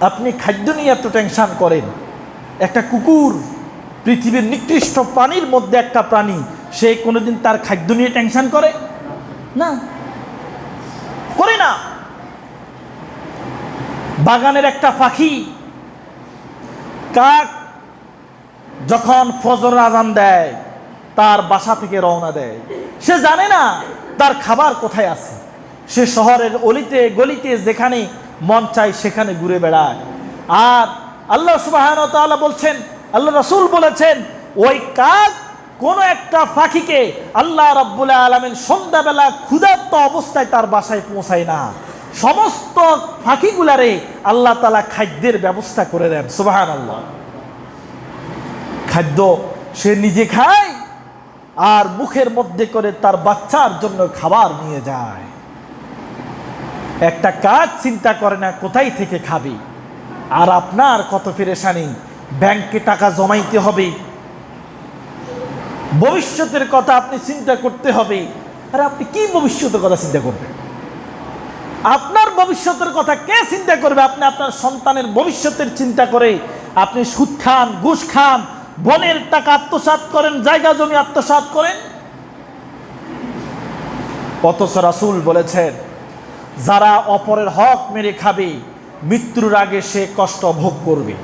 আপনি খাদ্য নিয়ে এত টেনশন করেন। একটা কুকুর পৃথিবীর নিকৃষ্ট প্রাণীর মধ্যে একটা প্রাণী, সে কোনোদিন তার খাদ্য নিয়ে টেনশন করে? না। করে না। বাগানের একটা পাখি, কাক যখন ফজর আজান দেয়, তার বাসা থেকে রওনা দেয়। সে জানে না তার খাবার কোথায় আছে। সে শহরের অলিতে, গলিতে যেখানে মন চায় সেখানে ঘুরে বেড়ায়। আর আল্লাহ সুবাহান তাআলা বলছেন, আল্লাহ রসুল বলেছেন, ওই কাজ কোনো একটা পাখিকে আল্লাহ রাব্বুল আলমেন সন্ধ্যাবেলা ক্ষুধার্ত অবস্থায় তার বাসায় পৌঁছায় না। সমস্ত পাখিগুলারে আল্লাহ তালা খাদ্যের ব্যবস্থা করে দেন সুবাহান আল্লাহ খাদ্য সে নিজে খায় আর মুখের মধ্যে করে তার বাচ্চার জন্য খাবার নিয়ে যায়। একটা কাজ চিন্তা করে না, কোথায় থেকে খাবে? আর আপনার কত পেরেশানি? ব্যাংকে টাকা জমাইতে হবে। ভবিষ্যতের কথা আপনি চিন্তা করতে হবে। আর আপনি কি ভবিষ্যতের কথা চিন্তা করবেন? আপনার ভবিষ্যতের কথা কে চিন্তা করবে? আপনি আপনার সন্তানের ভবিষ্যতের চিন্তা করে আপনি সুদ খান, ঘুষ খান, বনের টাকা আত্মসাৎ করেন, জায়গা জমি আত্মসাৎ করেন। অথচ রাসুল বলেছেন যারা অপরের হক মেরে খাবে, মৃত্যুর আগে সে কষ্ট ভোগ করবে।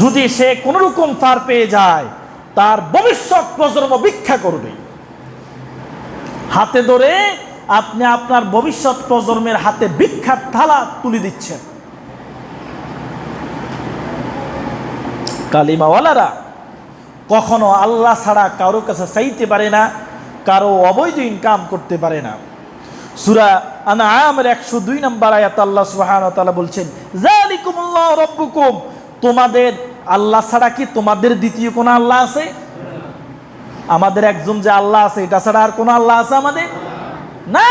যদি সে কোনোরকম পার পেয়ে যায়, তার ভবিষ্যৎ প্রজন্ম ভিক্ষা করবে। হাতে ধরে আপনি আপনার ভবিষ্যৎ প্রজন্মের হাতে ভিক্ষার থালা তুলে দিচ্ছেন। কালিমাওয়ালারা, কখনো আল্লাহ ছাড়া কারও কাছে চাইতে পারে না, কারও অবৈধ ইনকাম করতে পারে না। সুরা আনা আমের একশো দুই নম্বর আয়াত আল্লাহ সুবহান তাআলা বলছেন জালিকুমুল্লাহ রব্বুকুম। তোমাদের আল্লাহ ছাড়া কি তোমাদের দ্বিতীয় কোনো আল্লাহ আছে? আমাদের একজন যে আল্লাহ আছে, এটা ছাড়া আর কোনো আল্লাহ আছে আমাদের? না।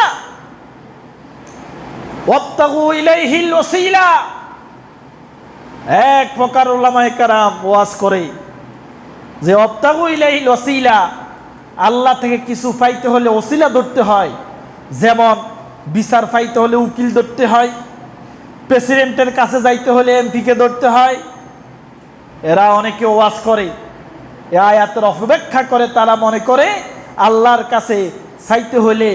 এক প্রকার ওলামায়ে কারাম ওয়াজ করে যে অবতাগু ইলাইহিল ওসিলা। আল্লাহ থেকে কিছু পাইতে হলে ওসিলা ধরতে হয়। যেমন, বিচার পাইতে হলে উকিল ধরতে হয়, প্রেসিডেন্টের কাছে যাইতে হলে এমপিকে ধরতে হয়। এরা অনেকে ওয়াজ করে, এ আয়াতের অপব্যাখ্যা করে, তারা মনে করে আল্লাহর কাছে চাইতে হলে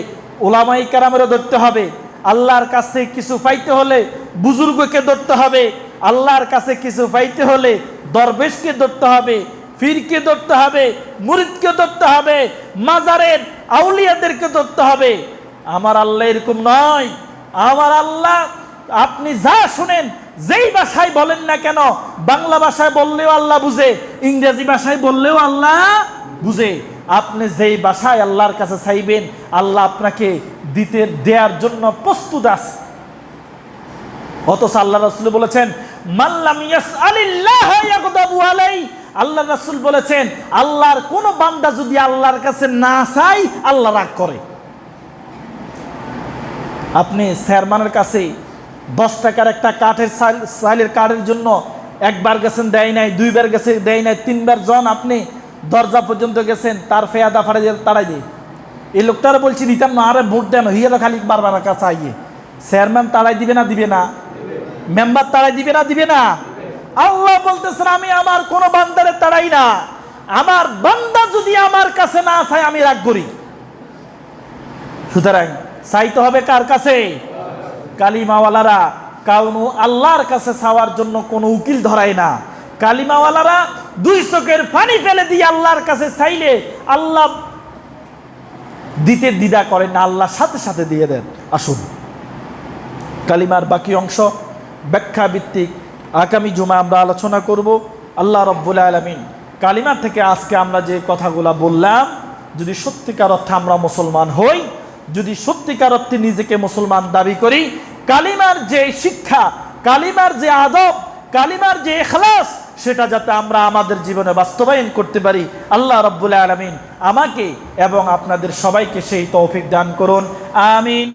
ওলামাই কারামেরও ধরতে হবে, আল্লাহর কাছ কিছু পাইতে হলে বুজুর্গকে ধরতে হবে, আল্লাহর কাছে কিছু পাইতে হলে দরবেশকে ধরতে হবে, ফিরকে ধরতে হবে, মুরিদকে ধরতে হবে, মাজারের আউলিয়াদেরকে ধরতে হবে। আমার আল্লাহ এরকম নয়। আমার আল্লাহ, আপনি যা শুনেন, যেই ভাষায় বলেন না কেন, বাংলা ভাষায় বললেও আল্লাহ বুঝে, ইংরেজি ভাষায় বললেও আল্লাহ বুঝে। আপনি যেই ভাষায় আল্লাহর কাছে চাইবেন, আল্লাহ আপনাকে দিতে দেওয়ার জন্য প্রস্তুত আছে। অথচ আল্লাহ রসুল বলেছেন আল্লাহ রাসূল বলেছেন, আল্লাহর কোন বান্দা যদি আল্লাহর কাছে না চাই আল্লাহ রাগ করে। আপনি চেয়ারম্যানের কাছে দশ টাকার একটা কাঠের সাইল- সাইলের কাঠের জন্য একবার গেছেন, দেয় নাই, দুইবার গেছে, দেয় নাই, তিনবার। জন আপনি দরজা পর্যন্ত গেছেন, তার ফেয়াদা ফাড়ে তাড়াই দিয়ে। এই লোকটারা বলছি দিতাম না, আরে ভোট দেন হিয়ে তো খালি বারবার কাছে আইয়ে চেয়ারম্যান তাড়াই দিবে না দিবে না। মেম্বার তাড়াই দিবে না দিবে না। আল্লাহ বলতেছেন, আমি আমার কোনো বান্দারে তাড়াই না। আমার বান্দা যদি আমার কাছে না চায়, আমি রাগ করি। সুতরাং চাইতে হবে কার কাছে? কালিমাওয়ালারা। কাউনু আল্লাহর কাছে চাওয়ার জন্য কোনো উকিল ধরায় না। কালিমাওয়ালারা দুই চোখের পানি ফেলে দিয়ে আল্লাহর কাছে চাইলে আল্লাহ দিতে দ্বিধা করেন না, আল্লাহ সাথে সাথে দিয়ে দেন। আসুন। কালিমার বাকি অংশ ব্যাখ্যা ভিত্তিক আগামী জুমা আমরা আলোচনা করব। আল্লাহ রব্বুল আলমিন কালিমার থেকে আজকে আমরা যে কথাগুলা বললাম, যদি সত্যিকার অর্থে আমরা মুসলমান হই যদি সত্যিকার অর্থে নিজেকে মুসলমান দাবি করি, কালিমার যে শিক্ষা, কালিমার যে আদব, কালিমার যে এখলাস সেটা যাতে আমরা আমাদের জীবনে বাস্তবায়ন করতে পারি, আল্লাহ রব্বুল আলমিন আমাকে এবং আপনাদের সবাইকে সেই তৌফিক দান করুন। আমিন।